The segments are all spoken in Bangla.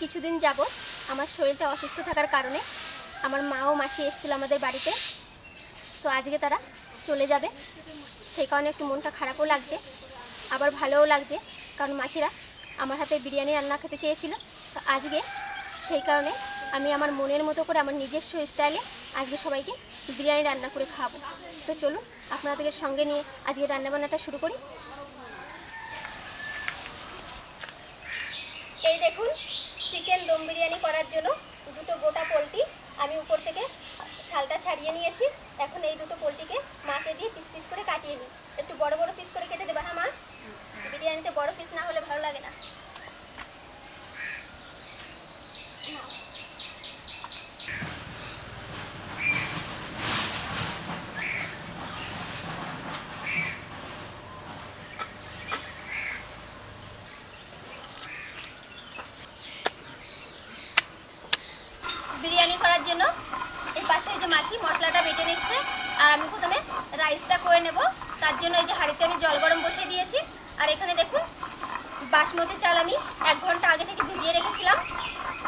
কিছুদিন যাব আমার শরীরটা অসুস্থ থাকার কারণে আমার মা ও মাসি এসেছিল আমাদের বাড়িতে। তো আজকে তারা চলে যাবে। সেই কারণে একটু মনটা খারাপও লাগছে, আবার ভালোও লাগছে, কারণ মাসিরা আমার হাতে বিরিয়ানি রান্না খেতে চেয়েছিল। তো আজকে সেই কারণে আমি আমার মনের মতো করে আমার নিজস্ব স্টাইলে আজকে সবাইকে বিরিয়ানি রান্না করে খাব তো চলুন আপনাদের সঙ্গে নিয়ে আজকে রান্নাবান্নাটা শুরু করি। এই দেখুন চিকেন দম বিরিয়ানি করার জন্য দুটো গোটা পোলট্রি আমি উপর থেকে ছালটা ছাড়িয়ে নিয়েছি। এখন এই দুটো পোলট্রিকে মাকে দিয়ে পিস পিস করে কাটিয়ে নিই। একটু বড় বড় পিস করে কেটে দেবে হ্যাঁ মা? বিরিয়ানিতে বড় পিস না হলে ভালো লাগে না বিরিয়ানি করার জন্য এই পাশে এই যে মাসি মশলাটা বেটে নিচ্ছে আর আমি প্রথমে রাইসটা করে নেব। তার জন্য এই যে হাঁড়িতে আমি জল গরম বসিয়ে দিয়েছি। আর এখানে দেখুন, বাসমতি চাল আমি এক ঘণ্টা আগে থেকে ভিজিয়ে রেখেছিলাম।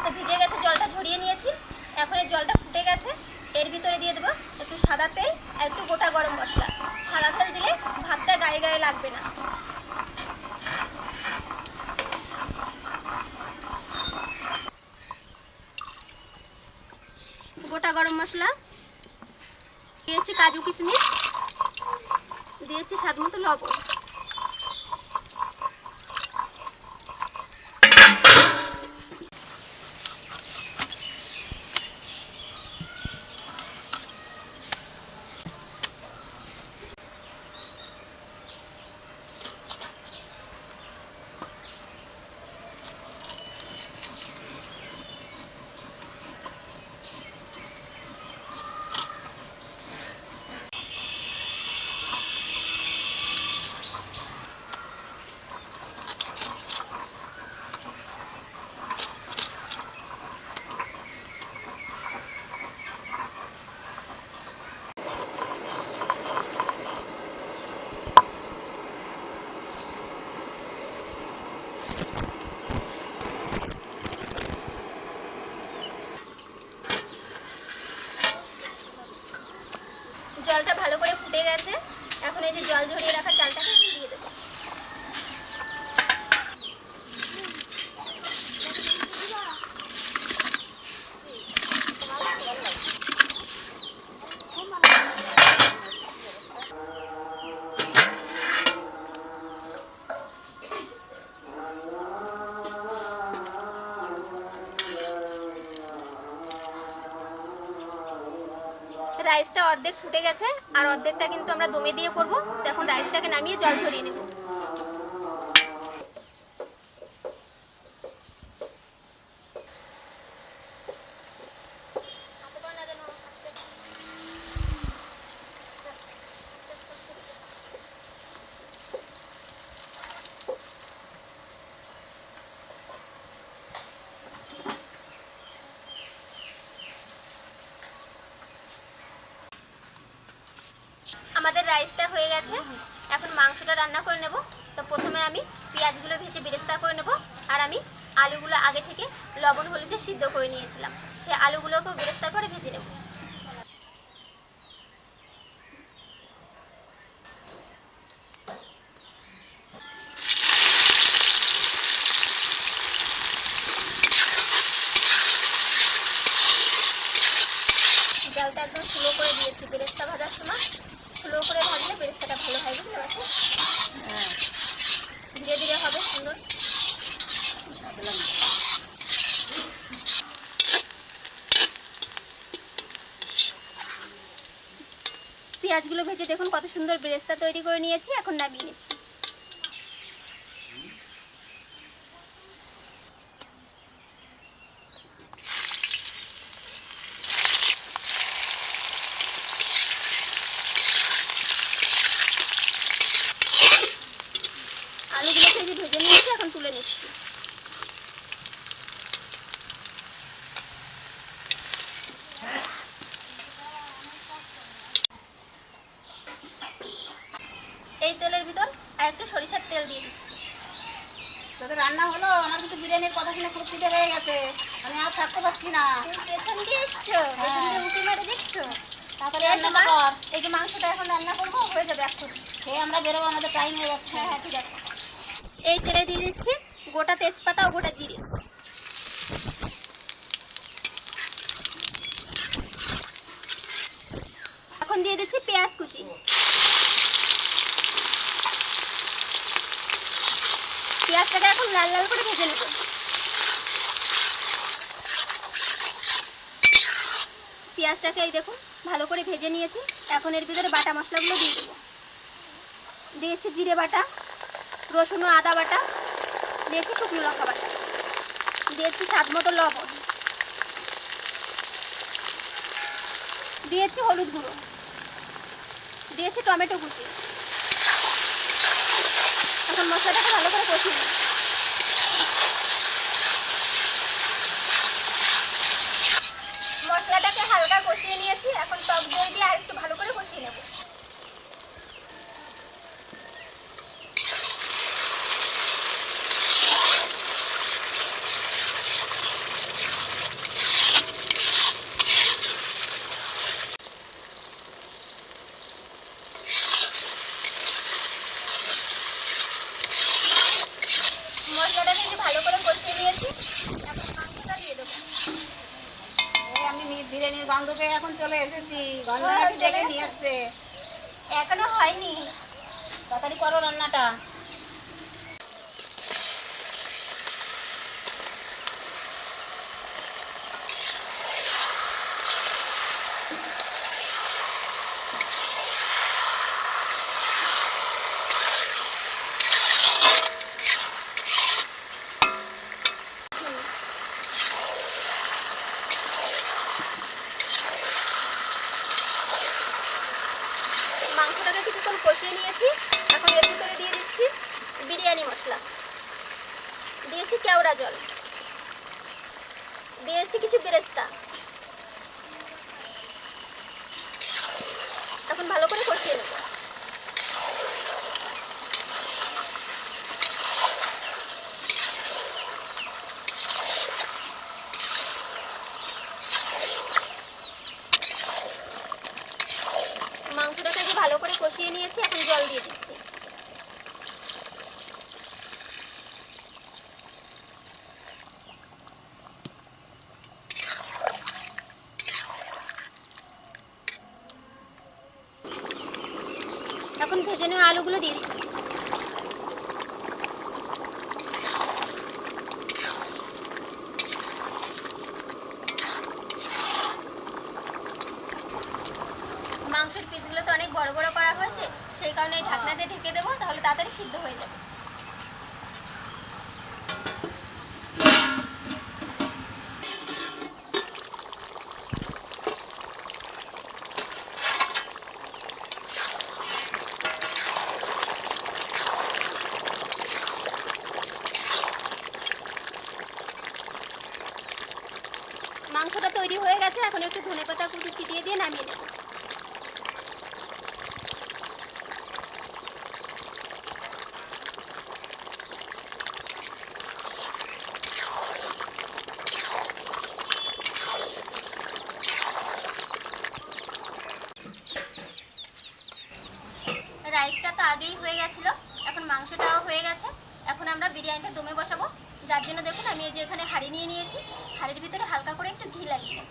তো ভিজে গেছে, জলটা ঝরিয়ে নিয়েছি। এখন এই জলটা ফুটে গেছে। এর ভিতরে দিয়ে দেবো একটু সাদা তেল আর একটু গোটা গরম মশলা। সাদা তেল দিলে ভাতটা গায়ে গায়ে লাগবে না গোটা গরম মশলা দিয়েছি কাজু কিশমিশ দিয়েছি স্বাদ মতো লবণ জলটা ভালো করে ফুটে গেছে এখন এই যে জল ঝরিয়ে রাখা চালটাকে দিয়ে দেবো রাইসটা অর্ধেক ফুটে গেছে, আর অর্ধেকটা কিন্তু আমরা দমে দিয়ে করব। এখন রাইসটাকে নামিয়ে জল ঝরিয়ে নেব। আমাদের রাইসটা হয়ে গেছে। এখন মাংসটা রান্না করে নেব। তো প্রথমে আমি পেঁয়াজগুলো ভেজে বেরেস্তা করে নেব। আর আমি আলুগুলো আগে থেকে লবণ, হলুদে সিদ্ধ করে নিয়েছিলাম। সেই আলুগুলোকেও বেরেস্তার পরে ভেজে নেব। জালটা একদম স্লো করে দিয়েছি, বেরেস্তা ভাজার সময়। স্লো করে ভাজলে বেরেস্তাটা ভালো হয়, বুঝতে পারছ ধীরে ধীরে হবে, সুন্দর। পেঁয়াজগুলো ভেজে দেখুন কত সুন্দর বেরেস্তা তৈরি করে নিয়েছি, এখন নামিয়ে নিচ্ছি আলুগুলো ভেজে ভেজে নিয়েছি এখন তুলে নিচ্ছি এই তেলের ভিতর আর একটু সরিষার তেল দিয়ে দিচ্ছি তোদের রান্না হলো আমার কিন্তু বিরিয়ানির কথা শুনে খুব পিঠে রয়ে গেছে। আমি আর থাকতে পারছি না। পেছন দিয়ে এসছো? পেছন দিয়ে মারে দেখছ? তাড়াতাড়ি এই তো রান্নাটা মা, কর। এই যে মাংসটা এখন রান্না করব হয়ে যাবে এখন। খেয়ে আমরা বেরোবো আমাদের টাইম হয়ে যাচ্ছে। হ্যাঁ হ্যাঁ ঠিক আছে। এই তেলে দিয়ে দিচ্ছি গোটা তেজপাতা ও গোটা জিরে। এখন দিয়ে দিচ্ছি পেঁয়াজ কুচি। পেঁয়াজটাকে এখন লাল লাল করে ভেজে নেব। পেঁয়াজটাকে এই দেখুন, ভালো করে ভেজে নিয়েছি। এখন এর ভিতরে বাটা মশলাগুলো দিয়ে দেবো। দিয়েছি জিরে বাটা, রসুন ও আদা বাটা, দিয়েছি শুকনো লঙ্কা বাটা, দিয়েছি স্বাদ মতো লবণ, দিয়েছি হলুদ গুঁড়ো, দিয়েছি টমেটো কুচি। এখন মশলাটাকে ভালো করে কষিয়ে নিই মশলাটাকে হালকা কষিয়ে নিয়েছি এখন টক দই দিয়ে আর একটু ভালো করে কষিয়ে নেব মশলাটাকে যে ভালো করে কষিয়ে নিয়েছি এখন মাংসটা দিয়ে দেবো এই আমি মি- বিরিয়ানির গন্ধ পেয়ে এখন চলে এসেছি। গন্ধ দেখে ডেকে। নিয়ে আসছে। এখনও হয়নি। তাড়াতাড়ি করো রান্নাটা মাংসটাকে কিছুক্ষণ কষিয়ে নিয়েছি এখন এর ভিতরে দিয়ে দিচ্ছি বিরিয়ানি মশলা দিয়েছি কেওড়া জল দিয়েছি কিছু বেরেস্তা। এখন ভালো করে কষিয়ে নেব মাংসটাকে যে ভালো করে কষিয়ে নিয়েছি এখন জল দিয়ে দিচ্ছি ভেজে নিয়ে আলুগুলো দিয়ে দিচ্ছি। মাংসের পিসগুলো তো অনেক বড় বড় করা হয়েছে, সেই কারণে ঢাকনা দিয়ে ঢেকে দেবো, তাহলে তাড়াতাড়ি সিদ্ধ হয়ে যাবে মাংসটা তৈরি হয়ে গেছে এখন একটু ধনেপাতা কুচি ছিটিয়ে দিয়ে নামিয়ে নেব রাইসটা তো আগেই হয়ে গেছিল, এখন মাংসটাও হয়ে গেছে। এখন আমরা বিরিয়ানিটা দমে বসাবো। যার জন্য দেখুন, আমি এই যে এখানে হাঁড়ি নিয়ে নিয়েছি। হাঁড়ির ভিতরে হালকা করে একটু ঘি লাগিয়ে নেব।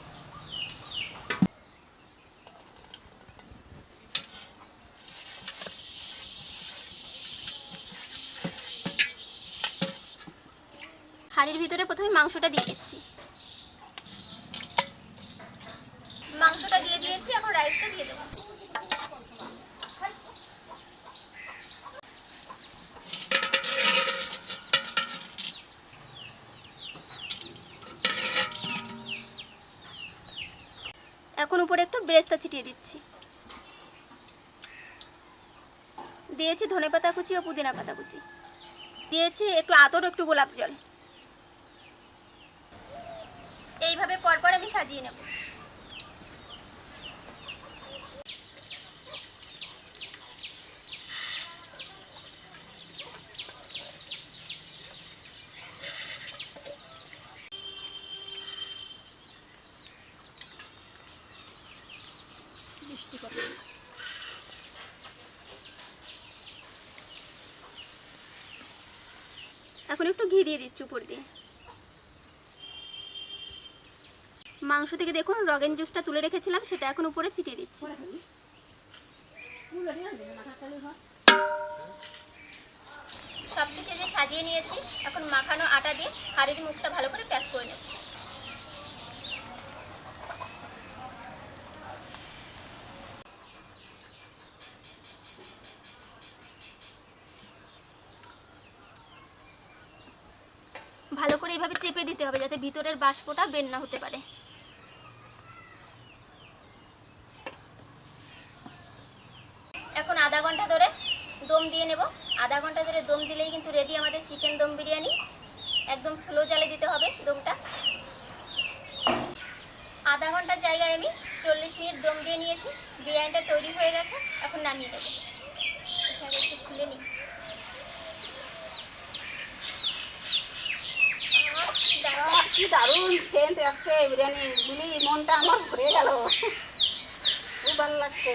হাঁড়ির ভিতরে প্রথমে মাংসটা দিয়ে দিচ্ছি। মাংসটা দিয়ে দিয়েছি, এখন রাইসটা দিয়ে দেবো। এখন উপরে একটু বেরেস্তা ছিটিয়ে দিচ্ছি। দিয়েছি ধনে পাতা কুচি ও পুদিনা পাতা কুচি। দিয়েছি একটু আতর, একটু গোলাপ জল। এইভাবে পরপর আমি সাজিয়ে নেব। সৃষ্টি করে এখন একটু ঘি দিয়ে দিচ্ছি উপর দিয়ে। মাংস থেকে দেখুন, রগেন জুসটা তুলে রেখেছিলাম, সেটা এখন উপরে ছিটিয়ে দিচ্ছি। সব কিছু যে সাজিয়ে নিয়েছি, এখন মাখানো আটা দিয়ে হাড়ির মুখটা ভালো করে প্যাক করে নেব ভালো করে এইভাবে চেপে দিতে হবে যাতে ভিতরের বাষ্পটা বের না হতে পারে। এখন আধা ঘণ্টা ধরে দম দিয়ে নেব। আধা ঘণ্টা ধরে দম দিলেই কিন্তু রেডি আমাদের চিকেন দম বিরিয়ানি। একদম স্লো জালে দিতে হবে দমটা। আধা ঘণ্টার জায়গায় আমি চল্লিশ মিনিট দম দিয়ে নিয়েছি। বিরিয়ানিটা তৈরি হয়ে গেছে, এখন নামিয়ে একটু খুলে নিই। কি দারুণ সেন্ট আসছে বিরিয়ানি। গুলি মনটা আমার খুব ভালো লাগছে।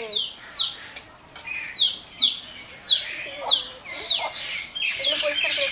পরিষ্কার করে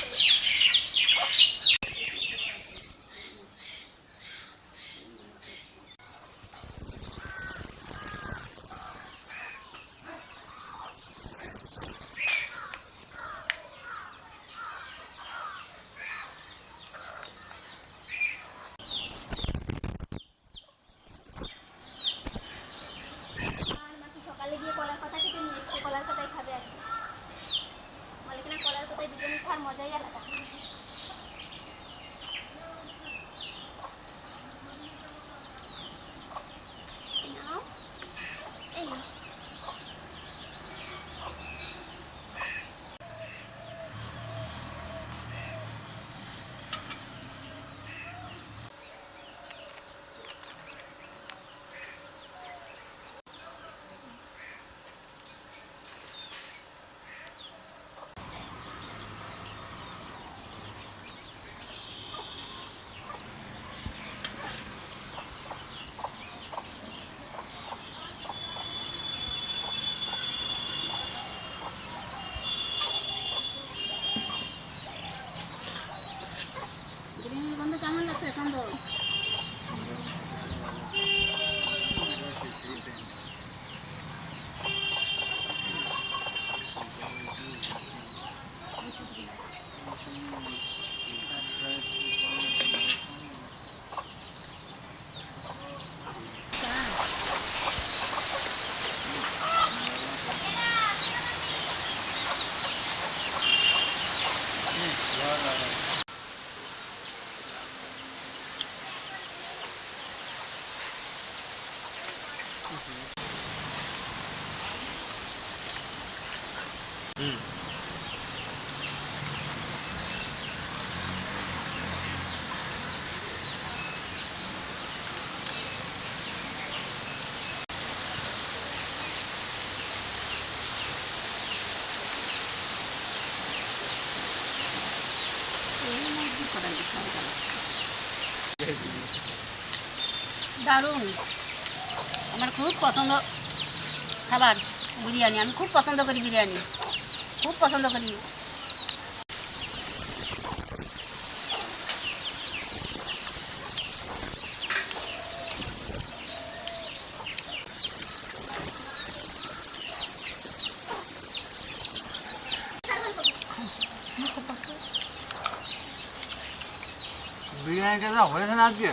দারুণ। আমার খুব পছন্দ খাবার বিরিয়ানি। আমি খুব পছন্দ করি বিরিয়ানি। খুব পছন্দ করি। বিরিয়ানিটা হয়েছে না আজকে।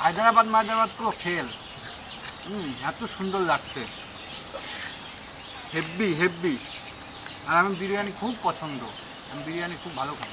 হায়দ্রাবাদ, মায়দ্রাবাদ পুরো খেল। হুম, এত সুন্দর লাগছে। হেভি হেভি আর আমি বিরিয়ানি খুব পছন্দ। আমি বিরিয়ানি খুব ভালো খাই।